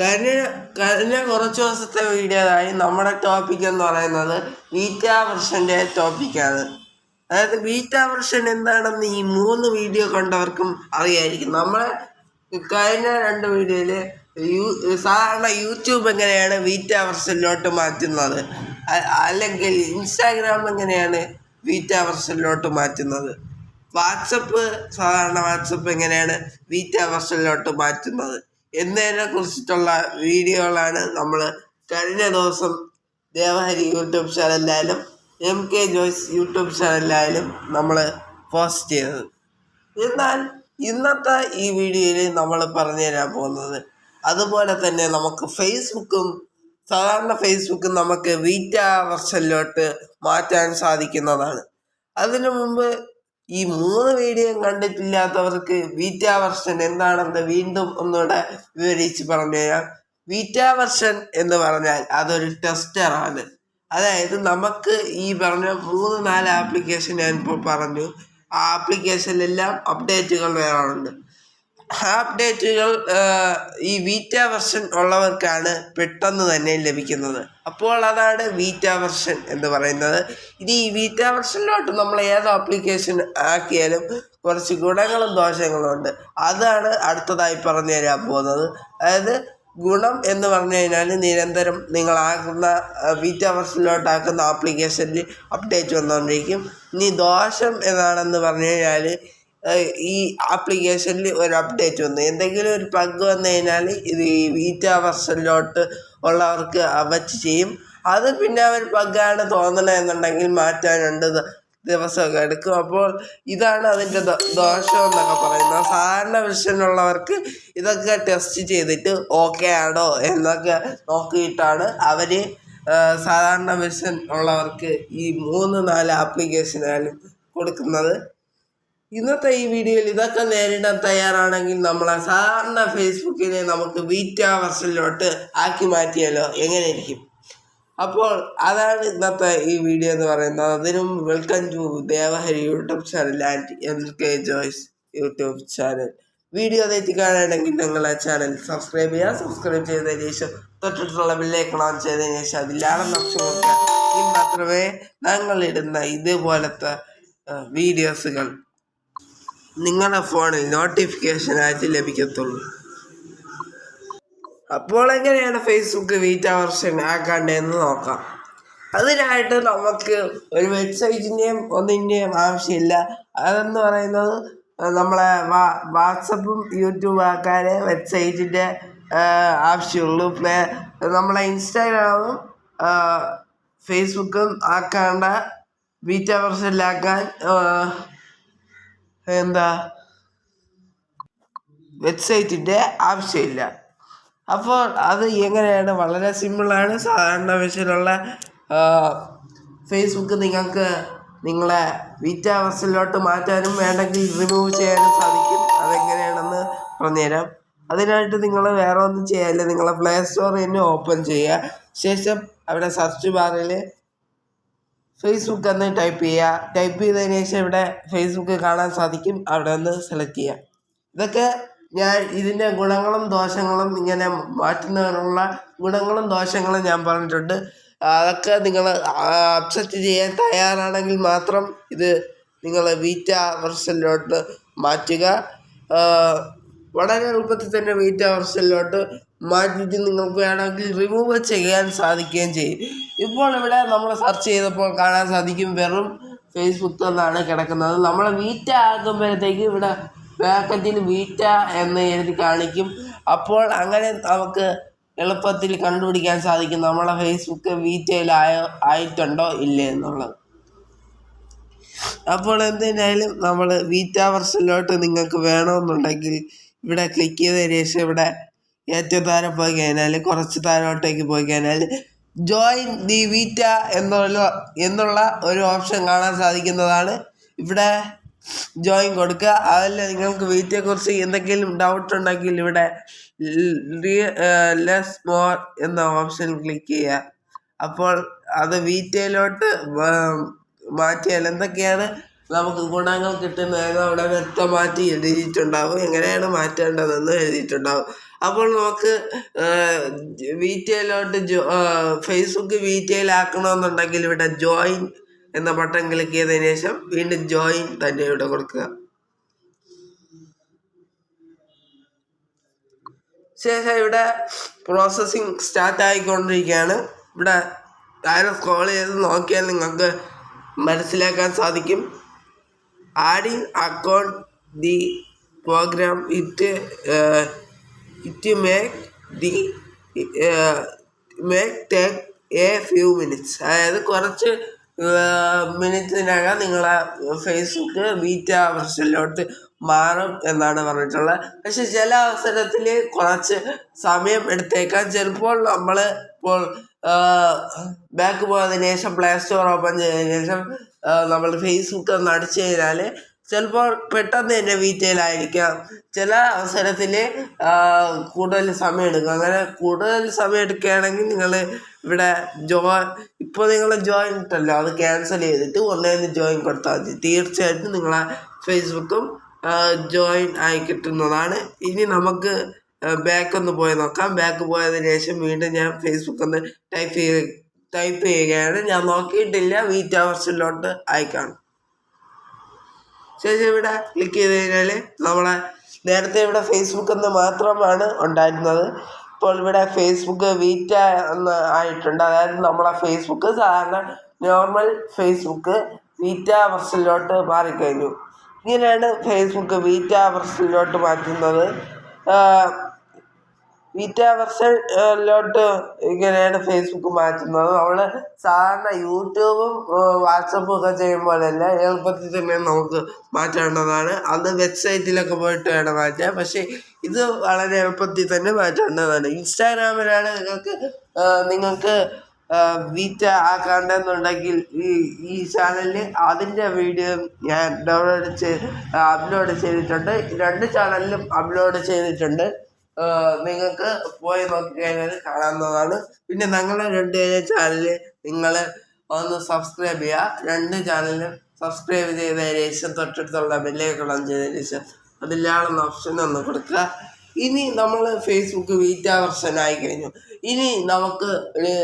കഴിഞ്ഞ കുറച്ച് ദിവസത്തെ വീഡിയോയായി നമ്മുടെ ടോപ്പിക് എന്ന് പറയുന്നത് ബീറ്റ വെർഷന്റെ ടോപ്പിക്കാണ് അതായത് ബീറ്റ വെർഷൻ എന്താണെന്ന് ഈ മൂന്ന് വീഡിയോ കണ്ടവർക്കും അറിയായിരിക്കും. നമ്മൾ കഴിഞ്ഞ രണ്ട് വീഡിയോയിൽ യൂ സാധാരണ യൂട്യൂബ് എങ്ങനെയാണ് ബീറ്റ വെർഷനിലോട്ട് മാറ്റുന്നത്? അല്ലെങ്കിൽ ഇൻസ്റ്റാഗ്രാം എങ്ങനെയാണ് ബീറ്റ വെർഷനിലോട്ട് മാറ്റുന്നത്? വാട്സപ്പ് സാധാരണ വാട്സപ്പ് എങ്ങനെയാണ് ബീറ്റ വെർഷനിലോട്ട് മാറ്റുന്നത്? എന്നതിനെ കുറിച്ചിട്ടുള്ള വീഡിയോകളാണ് നമ്മൾ കഴിഞ്ഞ ദിവസം ദേവഹരി യൂട്യൂബ് ചാനലിലായാലും എം കെ ജോയ്സ് യൂട്യൂബ് ചാനലിലായാലും നമ്മൾ പോസ്റ്റ് ചെയ്തത്. എന്നാൽ ഇന്നത്തെ ഈ വീഡിയോയിൽ നമ്മൾ പറഞ്ഞു തരാൻ പോകുന്നത് അതുപോലെ തന്നെ നമുക്ക് ഫേസ്ബുക്കും സാധാരണ ഫേസ്ബുക്കും നമുക്ക് വീറ്റ വെർഷനിലോട്ട് മാറ്റാൻ സാധിക്കുന്നതാണ്. അതിനു മുമ്പ് ഈ മൂന്ന് വീഡിയോ കണ്ടിട്ടില്ലാത്തവർക്ക് വീറ്റ വെർഷൻ എന്താണെന്ന് വീണ്ടും ഒന്നുകൂടെ വിവരിച്ച് പറഞ്ഞു തരാം. വീറ്റ വെർഷൻ എന്ന് പറഞ്ഞാൽ അതൊരു ടെസ്റ്ററാണ് അതായത് നമുക്ക് ഈ പറഞ്ഞ മൂന്ന് നാല് ആപ്ലിക്കേഷൻ ഞാനിപ്പോൾ പറഞ്ഞു. ആ ആപ്ലിക്കേഷനിലെല്ലാം അപ്ഡേറ്റുകൾ വരാറുണ്ട്. അപ്ഡേറ്റുകൾ ഈ വീറ്റ വെർഷൻ ഉള്ളവർക്കാണ് പെട്ടെന്ന് തന്നെ ലഭിക്കുന്നത്. അപ്പോൾ അതാണ് വീറ്റ വെർഷൻ എന്ന് പറയുന്നത്. ഇനി ഈ വീറ്റ വെർഷനിലോട്ട് നമ്മൾ ഏത് ആപ്ലിക്കേഷൻ ആക്കിയാലും കുറച്ച് ഗുണങ്ങളും ദോഷങ്ങളും ഉണ്ട്. അതാണ് അടുത്തതായി പറഞ്ഞു തരാൻ പോകുന്നത്. അതായത് ഗുണം എന്ന് പറഞ്ഞു കഴിഞ്ഞാൽ നിരന്തരം നിങ്ങളാക്കുന്ന വീറ്റ വെർഷനിലോട്ടാക്കുന്ന ആപ്ലിക്കേഷനിൽ അപ്ഡേറ്റ് വന്നുകൊണ്ടിരിക്കും. ഇനി ദോഷം എന്നാണെന്ന് പറഞ്ഞു കഴിഞ്ഞാൽ ഈ ആപ്ലിക്കേഷനിൽ ഒരു അപ്ഡേറ്റ് വന്നു. എന്തെങ്കിലും ഒരു ബഗ് വന്നു കഴിഞ്ഞാൽ ഇത് ഈ വീറ്റ വെർഷനിലോട്ട് ഉള്ളവർക്ക് വച്ച് ചെയ്യും. അത് പിന്നെ അവർ ബഗ്ഗാണ് തോന്നണമെന്നുണ്ടെങ്കിൽ മാറ്റാൻ രണ്ട് ദിവസമൊക്കെ എടുക്കും. അപ്പോൾ ഇതാണ് അതിന്റെ ദോഷം എന്നൊക്കെ പറയുന്നത്. സാധാരണ വെർഷനുള്ളവർക്ക് ഇതൊക്കെ ടെസ്റ്റ് ചെയ്തിട്ട് ഓക്കെ ആണോ എന്നൊക്കെ നോക്കിയിട്ടാണ് അവർ സാധാരണ വെർഷൻ ഉള്ളവർക്ക് ഈ മൂന്ന് നാല് ആപ്ലിക്കേഷനായാലും കൊടുക്കുന്നത്. ഇന്നത്തെ ഈ വീഡിയോയിൽ ഇതൊക്കെ നേരിടാൻ തയ്യാറാണെങ്കിൽ നമ്മളെ സാധാരണ ഫേസ്ബുക്കിനെ നമുക്ക് ബീറ്റ വെർഷനിലോട്ട് ആക്കി മാറ്റിയാലോ? എങ്ങനെയിരിക്കും? അപ്പോൾ അതാണ് ഇന്നത്തെ ഈ വീഡിയോ എന്ന് പറയുന്നത്. അതിനും welcome to Devahari YouTube channel and M K Joys YouTube channel video തെറ്റി കാണുകയാണെങ്കിൽ നിങ്ങളെ ചാനൽ സബ്സ്ക്രൈബ് ചെയ്യുക. സബ്സ്ക്രൈബ് ചെയ്തതിന് ശേഷം തൊട്ടിട്ടുള്ള ബില്ലേക്ക് ഓൺ ചെയ്തതിന് ശേഷം അതില്ലാണെന്ന് ഓപ്ഷൻ കൊടുക്കുക. മാത്രമേ ഞങ്ങളിടുന്ന ഇതുപോലത്തെ വീഡിയോസുകൾ നിങ്ങളുടെ ഫോണിൽ നോട്ടിഫിക്കേഷനായിട്ട് ലഭിക്കത്തുള്ളൂ. അപ്പോൾ എങ്ങനെയാണ് ഫേസ്ബുക്ക് വീറ്റ വെർഷൻ ആക്കാണ്ടതെന്ന് നോക്കാം. അതിനായിട്ട് നമുക്ക് ഒരു വെബ്സൈറ്റിന്റെയും ഒന്നിന്റെയും ആവശ്യമില്ല. അതെന്ന് പറയുന്നത് നമ്മളെ വാ വാട്സപ്പും യൂട്യൂബ് ആക്കാൻ വെബ്സൈറ്റിന്റെ ആവശ്യമുള്ളൂ. പ്ലേ നമ്മളെ ഇൻസ്റ്റാഗ്രാമും ഫേസ്ബുക്കും ആക്കാണ്ട ബീറ്റ വെർഷനിലാക്കാൻ എന്താ? വെബ്സൈറ്റിന്റെ ആവശ്യമില്ല. അപ്പോൾ അത് എങ്ങനെയാണ്? വളരെ സിമ്പിളാണ്. സാധാരണ വിഷയത്തിലുള്ള ഫേസ്ബുക്ക് നിങ്ങൾക്ക് നിങ്ങളെ വീറ്റാവസിലോട്ട് മാറ്റാനും വേണമെങ്കിൽ റിമൂവ് ചെയ്യാനും സാധിക്കും. അതെങ്ങനെയാണെന്ന് പറഞ്ഞുതരാം. അതിനായിട്ട് നിങ്ങൾ വേറെ ഒന്നും ചെയ്യാനില്ല നിങ്ങളെ പ്ലേ സ്റ്റോർ തന്നെ ഓപ്പൺ ചെയ്യുക. ശേഷം അവിടെ സെർച്ച് ബാറിൽ ഫേസ്ബുക്ക് എന്ന് ടൈപ്പ് ചെയ്യുക. ടൈപ്പ് ചെയ്തതിന് ശേഷം ഇവിടെ ഫേസ്ബുക്ക് കാണാൻ സാധിക്കും. അവിടെ നിന്ന് സെലക്ട് ചെയ്യുക. ഇതൊക്കെ ഞാൻ ഇതിന്റെ ഗുണങ്ങളും ദോഷങ്ങളും ഇങ്ങനെ മാറ്റുന്നതിനുള്ള ഗുണങ്ങളും ദോഷങ്ങളും ഞാൻ പറഞ്ഞിട്ടുണ്ട്. അതൊക്കെ നിങ്ങൾ അക്സെപ്റ്റ് ചെയ്യാൻ തയ്യാറാണെങ്കിൽ മാത്രം ഇത് നിങ്ങൾ വീറ്റ വെർഷനിലോട്ട് മാറ്റുക. വളരെ എളുപ്പത്തിൽ തന്നെ വീറ്റ വെർഷനിലോട്ട് മാറ്റിയിട്ട് നിങ്ങൾക്ക് വേണമെങ്കിൽ റിമൂവ് ചെയ്യാൻ സാധിക്കുകയും ചെയ്യും. ഇപ്പോൾ ഇവിടെ നമ്മൾ സെർച്ച് ചെയ്തപ്പോൾ കാണാൻ സാധിക്കും വെറും ഫേസ്ബുക്ക് എന്നാണ് കിടക്കുന്നത്. നമ്മൾ വീറ്റ ആക്കുമ്പോഴത്തേക്ക് ഇവിടെ ബ്രാക്കറ്റിൽ വീറ്റ എന്ന് എഴുതി കാണിക്കും. അപ്പോൾ അങ്ങനെ നമുക്ക് എളുപ്പത്തിൽ കണ്ടുപിടിക്കാൻ സാധിക്കും. നമ്മളെ ഫേസ്ബുക്ക് വീറ്റയിലായോ ആയിട്ടുണ്ടോ ഇല്ലേ എന്നുള്ളത്. അപ്പോൾ എന്തിനായാലും നമ്മൾ വീറ്റ വെർഷനിലോട്ട് നിങ്ങൾക്ക് വേണമെന്നുണ്ടെങ്കിൽ ഇവിടെ ക്ലിക്ക് ചെയ്ത ശേഷം ഇവിടെ ഏറ്റവും താഴെ പോയി കഴിഞ്ഞാൽ കുറച്ച് താഴോട്ടേക്ക് പോയി കഴിഞ്ഞാൽ ജോയിൻ ദി വീറ്റ എന്നുള്ള എന്നുള്ള ഒരു ഓപ്ഷൻ കാണാൻ സാധിക്കുന്നതാണ്. ഇവിടെ ജോയിൻ കൊടുക്കുക. അതിൽ നിങ്ങൾക്ക് വീറ്റയെക്കുറിച്ച് എന്തെങ്കിലും ഡൗട്ട് ഉണ്ടെങ്കിൽ ഇവിടെ ലെസ് മോർ എന്ന ഓപ്ഷൻ ക്ലിക്ക് ചെയ്യുക. അപ്പോൾ അത് വീറ്റയിലോട്ട് മാറ്റിയാൽ എന്തൊക്കെയാണ്? നമുക്ക് ഗുണങ്ങൾ കിട്ടുന്നത്? അവിടെ വ്യക്തമാറ്റി എഴുതിയിട്ടുണ്ടാവും. എങ്ങനെയാണ് മാറ്റേണ്ടതെന്ന് എഴുതിയിട്ടുണ്ടാവും. അപ്പോൾ നമുക്ക് വീറ്റയിലോട്ട് ജോ ഫേസ്ബുക്ക് വീറ്റയിലാക്കണമെന്നുണ്ടെങ്കിൽ ഇവിടെ ജോയിൻ എന്ന ബട്ടൺ ക്ലിക്ക് ചെയ്തതിന് ശേഷം വീണ്ടും ജോയിൻ തന്നെ ഇവിടെ കൊടുക്കുക. ശേഷം ഇവിടെ പ്രോസസ്സിങ് സ്റ്റാർട്ട് ആയിക്കൊണ്ടിരിക്കുകയാണ്. ഇവിടെ ആരും സ്ക്രോൾ ചെയ്ത് നോക്കിയാൽ നിങ്ങൾക്ക് മനസ്സിലാക്കാൻ സാധിക്കും. Adding account the program it it make the make take a few minutes അതായത് കുറച്ച് മിനിറ്റിനകം നിങ്ങളെ ഫേസ്ബുക്ക് ബീറ്റ വെർഷനിലോട്ട് മാറും എന്നാണ് പറഞ്ഞിട്ടുള്ളത്. പക്ഷെ ചില അവസരത്തിൽ കുറച്ച് സമയം എടുത്തേക്കാം. ചിലപ്പോൾ നമ്മൾ ഇപ്പോൾ ബാക്ക് പോയതിനു ശേഷം പ്ലേ സ്റ്റോർ ഓപ്പൺ ചെയ്തതിനു ശേഷം നമ്മൾ ഫേസ്ബുക്ക് ഒന്ന് അടിച്ചു കഴിഞ്ഞാൽ ചിലപ്പോൾ പെട്ടെന്ന് തന്നെ വീറ്റയിലായിരിക്കാം ചില അവസരത്തിൽ കൂടുതൽ സമയം എടുക്കും അങ്ങനെ കൂടുതൽ സമയം എടുക്കുകയാണെങ്കിൽ നിങ്ങൾ ഇവിടെ ജോ ഇപ്പോൾ നിങ്ങൾ ജോയിൻ ഇട്ടല്ലോ. അത് ക്യാൻസൽ ചെയ്തിട്ട് ഒന്നേന്ന് ജോയിൻ കൊടുത്താൽ മതി. തീർച്ചയായിട്ടും നിങ്ങളെ ഫേസ്ബുക്കും ജോയിൻ ആയി കിട്ടുന്നതാണ്. ഇനി നമുക്ക് ബാക്ക് ഒന്ന് പോയി നോക്കാം. ബാക്ക് പോയതിന് ശേഷം വീണ്ടും ഞാൻ ഫേസ്ബുക്ക് ഒന്ന് ടൈപ്പ് ചെയ്ത് ടൈപ്പ് ചെയ്യുകയാണ്. ഞാൻ നോക്കിയിട്ടില്ല. വീറ്റ് അവേഴ്സിലോട്ട് അയക്കാണ് ശേഷം ഇവിടെ ക്ലിക്ക് ചെയ്ത് കഴിഞ്ഞാൽ നമ്മളെ നേരത്തെ ഇവിടെ ഫേസ്ബുക്ക് എന്ന് മാത്രമാണ് ഉണ്ടായിരുന്നത്. ഇപ്പോൾ ഇവിടെ ഫേസ്ബുക്ക് വീറ്റ എന്ന് ആയിട്ടുണ്ട്. അതായത് നമ്മളെ ഫേസ്ബുക്ക് സാധാരണ നോർമൽ ഫേസ്ബുക്ക് വീറ്റ വെർഷനിലോട്ട് മാറിക്കഴിഞ്ഞു. ഇങ്ങനെയാണ് ഫേസ്ബുക്ക് വീറ്റ വെർഷനിലോട്ട് മാറ്റുന്നത്. വീറ്റ വെർഷനിലോട്ട് ഇങ്ങനെയാണ് ഫേസ്ബുക്ക് മാറ്റുന്നത്. നമ്മൾ സാധാരണ യൂട്യൂബും വാട്സപ്പും ഒക്കെ ചെയ്യുമ്പോഴല്ല എളുപ്പത്തിൽ തന്നെ നമുക്ക് മാറ്റേണ്ടതാണ്. അത് വെബ്സൈറ്റിലൊക്കെ പോയിട്ട് വേണം മാറ്റാൻ. പക്ഷേ ഇത് വളരെ എളുപ്പത്തിൽ തന്നെ മാറ്റേണ്ടതാണ്. ഇൻസ്റ്റാഗ്രാമിലാണ് നിങ്ങൾക്ക് നിങ്ങൾക്ക് വീറ്റ ആക്കാണ്ടെന്നുണ്ടെങ്കിൽ ഈ ഈ ചാനലിൽ അതിന്റെ വീഡിയോ ഞാൻ ഡൗൺലോഡ് ചെയ്ത് അപ്ലോഡ് ചെയ്തിട്ടുണ്ട്. രണ്ട് ചാനലിലും അപ്ലോഡ് ചെയ്തിട്ടുണ്ട്. നിങ്ങൾക്ക് പോയി നോക്കിക്കഴിഞ്ഞാൽ കാണാവുന്നതാണ്. പിന്നെ ഞങ്ങളുടെ രണ്ട് ചാനൽ നിങ്ങൾ ഒന്ന് സബ്സ്ക്രൈബ് ചെയ്യുക രണ്ട് ചാനലും സബ്സ്ക്രൈബ് ചെയ്തതിന് ശേഷം തൊട്ടടുത്തുള്ള ബെല്ലേക്കണം ചെയ്തതിന് ശേഷം അതിലാണെന്ന ഓപ്ഷൻ ഒന്ന് കൊടുക്കുക ഇനി നമ്മൾ ഫേസ്ബുക്ക് വീറ്റ വെർഷൻ ആയി കഴിഞ്ഞു. ഇനി നമുക്ക് ഒരു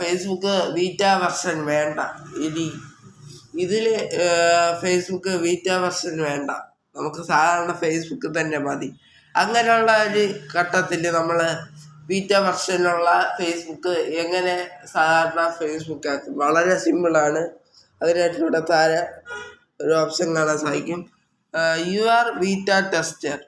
ഫേസ്ബുക്ക് വീറ്റ വെർഷൻ വേണ്ട. ഇനി ഇതിൽ ഫേസ്ബുക്ക് വീറ്റ വെർഷൻ വേണ്ട. നമുക്ക് സാധാരണ ഫേസ്ബുക്ക് തന്നെ മതി. അങ്ങനെയുള്ള ഒരു ഘട്ടത്തിൽ നമ്മൾ ബീറ്റ വെർഷനിലുള്ള ഫേസ്ബുക്ക് എങ്ങനെ സാധാരണ ഫേസ്ബുക്ക് ആക്കും? വളരെ സിമ്പിളാണ്. അതിനായിട്ട് ഇവിടെ താഴെ ഒരു ഓപ്ഷൻ കാണാൻ സാധിക്കും. You are beta tester.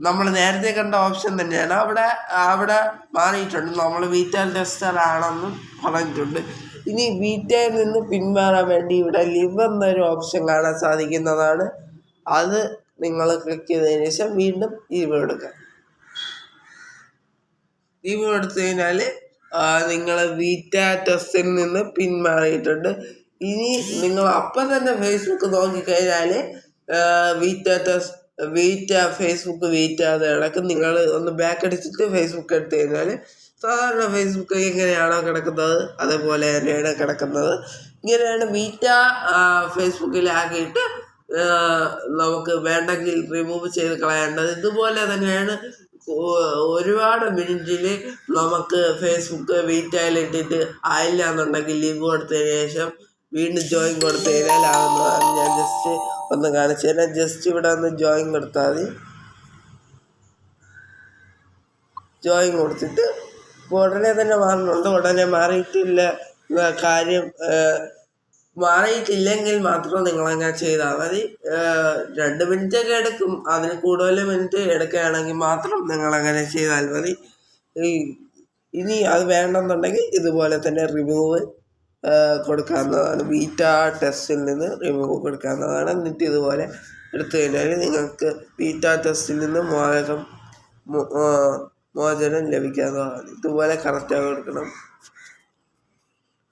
നമ്മൾ നേരത്തെ കണ്ട ഓപ്ഷൻ തന്നെയാണ്. അവിടെ അവിടെ മാറിയിട്ടുണ്ട്. നമ്മൾ ബീറ്റ ടെസ്റ്റർ ആണെന്നും പറഞ്ഞിട്ടുണ്ട്. ഇനി ബീറ്റയിൽ നിന്ന് പിന്മാറാൻ വേണ്ടി ഇവിടെ ലിവ് എന്നൊരു ഓപ്ഷൻ കാണാൻ സാധിക്കുന്നതാണ്. അത് നിങ്ങൾ ക്ലിക്ക് ചെയ്തതിന് ശേഷം വീണ്ടും ലീവ് എടുക്കുക ലീവ് എടുത്തു കഴിഞ്ഞാൽ നിങ്ങൾ വീറ്റ ടെസ്റ്റിൽ നിന്ന് പിന്മാറിയിട്ടുണ്ട്. ഇനി നിങ്ങൾ അപ്പം തന്നെ ഫേസ്ബുക്ക് നോക്കിക്കഴിഞ്ഞാൽ beta test beta Facebook wait ആകാതെ കിടക്കും നിങ്ങൾ ഒന്ന് ബാക്ക് അടിച്ചിട്ട് ഫേസ്ബുക്ക് എടുത്തു കഴിഞ്ഞാൽ സാധാരണ ഫേസ്ബുക്ക് എങ്ങനെയാണോ കിടക്കുന്നത് അതേപോലെ തന്നെയാണ് കിടക്കുന്നത്. ഇങ്ങനെയാണ് വീറ്റ ഫേസ്ബുക്കിലാക്കിയിട്ട് നമുക്ക് വേണ്ടെങ്കിൽ റിമൂവ് ചെയ്ത് കളയേണ്ടത്. ഇതുപോലെ തന്നെയാണ് ഒരുപാട് മിനിറ്റിൽ നമുക്ക് ഫേസ്ബുക്ക് വീറ്റായിൽ ഇട്ടിട്ട് ആയില്ല എന്നുണ്ടെങ്കിൽ ലീവ് കൊടുത്തതിന് ശേഷം വീണ്ടും ജോയിൻ കൊടുത്തു കഴിഞ്ഞാൽ ആകുന്നതാണ് ഞാൻ ജസ്റ്റ് ഒന്ന് കാണിച്ചു തരാം ജസ്റ്റ് ഇവിടെ ഒന്ന് ജോയിൻ കൊടുത്താൽ മതി. ജോയിൻ കൊടുത്തിട്ട് ഉടനെ തന്നെ മാറുന്നുണ്ട് ഉടനെ മാറിയിട്ടില്ല. കാര്യം മാറിയിട്ടില്ലെങ്കിൽ മാത്രം നിങ്ങളങ്ങനെ ചെയ്താൽ മതി. രണ്ട് മിനിറ്റൊക്കെ എടുക്കും. അതിന് കൂടുതൽ മിനിറ്റ് എടുക്കുകയാണെങ്കിൽ മാത്രം നിങ്ങളങ്ങനെ ചെയ്താൽ മതി. ഇനി അത് വേണമെന്നുണ്ടെങ്കിൽ ഇതുപോലെ തന്നെ റിമൂവ് കൊടുക്കാവുന്നതാണ്. ബീറ്റ ടെസ്റ്റിൽ നിന്ന് റിമൂവ് കൊടുക്കാവുന്നതാണ്. എന്നിട്ട് ഇതുപോലെ എടുത്തു കഴിഞ്ഞാൽ നിങ്ങൾക്ക് ബീറ്റ ടെസ്റ്റിൽ നിന്ന് മോചനം മോചനം ലഭിക്കാവുന്നതാണ്. ഇതുപോലെ കറക്റ്റായി കൊടുക്കണം.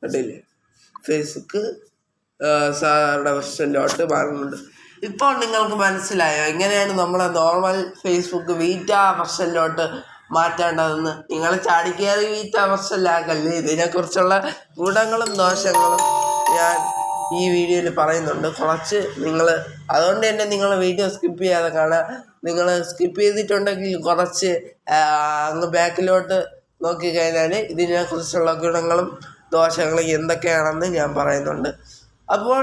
കണ്ടില്ലേ? ഫേസ്ബുക്ക് സാധാരണ വെർഷനിലോട്ട് മാറുന്നുണ്ട്. ഇപ്പോൾ നിങ്ങൾക്ക് മനസ്സിലായോ? എങ്ങനെയാണ് നമ്മളെ നോർമൽ ഫേസ്ബുക്ക് വീറ്റ വെർഷനിലോട്ട് മാറ്റേണ്ടതെന്ന്? നിങ്ങൾ ചാടിക്കയറി വീറ്റ വെർഷനിലാക്കല്ലേ ഇതിനെക്കുറിച്ചുള്ള ഗുണങ്ങളും ദോഷങ്ങളും ഞാൻ ഈ വീഡിയോയിൽ പറയുന്നുണ്ട്. കുറച്ച് നിങ്ങൾ അതുകൊണ്ട് തന്നെ നിങ്ങൾ വീഡിയോ സ്കിപ്പ് ചെയ്യാതെ കാണുക. നിങ്ങൾ സ്കിപ്പ് ചെയ്തിട്ടുണ്ടെങ്കിൽ കുറച്ച് അങ്ങ് ബാക്കിലോട്ട് നോക്കിക്കഴിഞ്ഞാൽ ഇതിനെക്കുറിച്ചുള്ള ഗുണങ്ങളും ദോഷങ്ങളും എന്തൊക്കെയാണെന്ന് ഞാൻ പറയുന്നുണ്ട്. അപ്പോൾ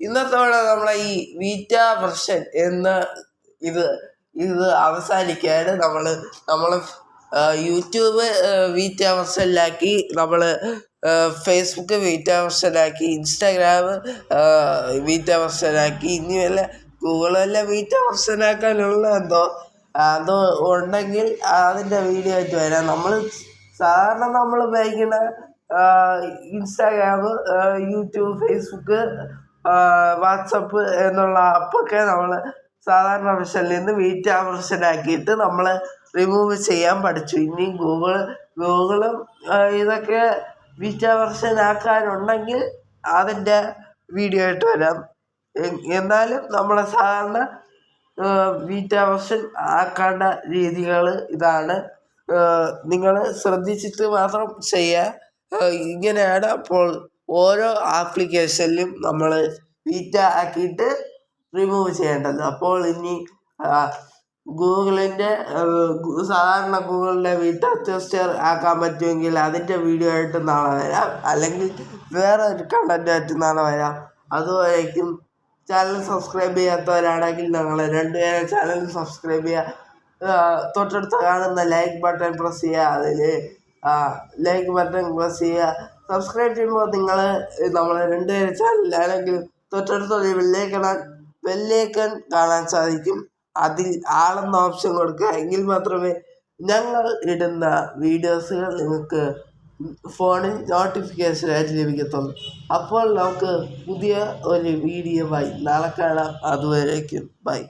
ഇന്നത്തോടെ നമ്മളെ ഈ വീറ്റ വെർഷൻ എന്ന ഇത് ഇത് അവസാനിക്കാൻ നമ്മൾ നമ്മൾ യൂട്യൂബ് വീറ്റ വെർഷനിലാക്കി നമ്മൾ ഫേസ്ബുക്ക് വീറ്റ വെർഷനാക്കി ഇൻസ്റ്റാഗ്രാം വീറ്റ വെർഷനാക്കി ഇനി വല്ല ഗൂഗിളെല്ലാം വീറ്റ വെർഷനാക്കാനുള്ള എന്തോ അതോ ഉണ്ടെങ്കിൽ അതിന്റെ വീഡിയോ ആയിട്ട് വരാം. നമ്മൾ സാധാരണ നമ്മൾ ഉപയോഗിക്കുന്ന ഇൻസ്റ്റാഗ്രാം യൂട്യൂബ് ഫേസ്ബുക്ക് വാട്സപ്പ് എന്നുള്ള ആപ്പൊക്കെ നമ്മൾ സാധാരണ വെർഷനിൽ നിന്ന് വീറ്റ വെർഷനാക്കിയിട്ട് നമ്മൾ റിമൂവ് ചെയ്യാൻ പഠിച്ചു. ഇനി ഗൂഗിൾ ഗൂഗിളും ഇതൊക്കെ വീറ്റ വെർഷൻ ആക്കാനുണ്ടെങ്കിൽ അതിന്റെ വീഡിയോ ആയിട്ട് വരാം. എന്നാലും നമ്മളെ സാധാരണ വീറ്റ വെർഷൻ ആക്കേണ്ട രീതികൾ ഇതാണ്. നിങ്ങൾ ശ്രദ്ധിച്ചിട്ട് മാത്രം ചെയ്യുക ഇങ്ങനെയാണ് അപ്പോൾ ഓരോ ആപ്ലിക്കേഷനിലും നമ്മൾ വീറ്റ ആക്കിയിട്ട് റിമൂവ് ചെയ്യേണ്ടത്. അപ്പോൾ ഇനി ഗൂഗിളിന്റെ സാധാരണ ഗൂഗിളിന്റെ വീട്ട ടെസ്റ്റർ ആക്കാൻ പറ്റുമെങ്കിൽ അതിന്റെ വീഡിയോ ആയിട്ട് നാളെ വരാം. അല്ലെങ്കിൽ വേറെ ഒരു കണ്ടന്റായിട്ട് നാളെ വരാം. അതുവരേക്കും ചാനൽ സബ്സ്ക്രൈബ് ചെയ്യാത്തവരാണെങ്കിൽ ഞങ്ങൾ രണ്ടുപേരെ ചാനൽ സബ്സ്ക്രൈബ് ചെയ്യുക തൊട്ടടുത്ത് കാണുന്ന ലൈക്ക് ബട്ടൺ പ്രസ് ചെയ്യുക അതിൽ ലൈക്ക് ബട്ടൺ പ്രസ് ചെയ്യുക. സബ്സ്ക്രൈബ് ചെയ്യുമ്പോൾ നിങ്ങൾ നമ്മൾ രണ്ടുപേരും ചാനലാണെങ്കിൽ തൊട്ടടുത്തുള്ള ബെല്ലേക്കൺ ബെല്ലേക്കൺ കാണാൻ സാധിക്കും. അതിൽ ആളെന്ന ഓപ്ഷൻ കൊടുക്കുക. എങ്കിൽ മാത്രമേ ഞങ്ങൾ ഇടുന്ന വീഡിയോസുകൾ നിങ്ങൾക്ക് ഫോണിൽ നോട്ടിഫിക്കേഷനായിട്ട് ലഭിക്കത്തുള്ളൂ. അപ്പോൾ നമുക്ക് പുതിയ ഒരു വീഡിയോ ബൈ നാളെ കാണാം. അതുവരേക്കും. ബൈ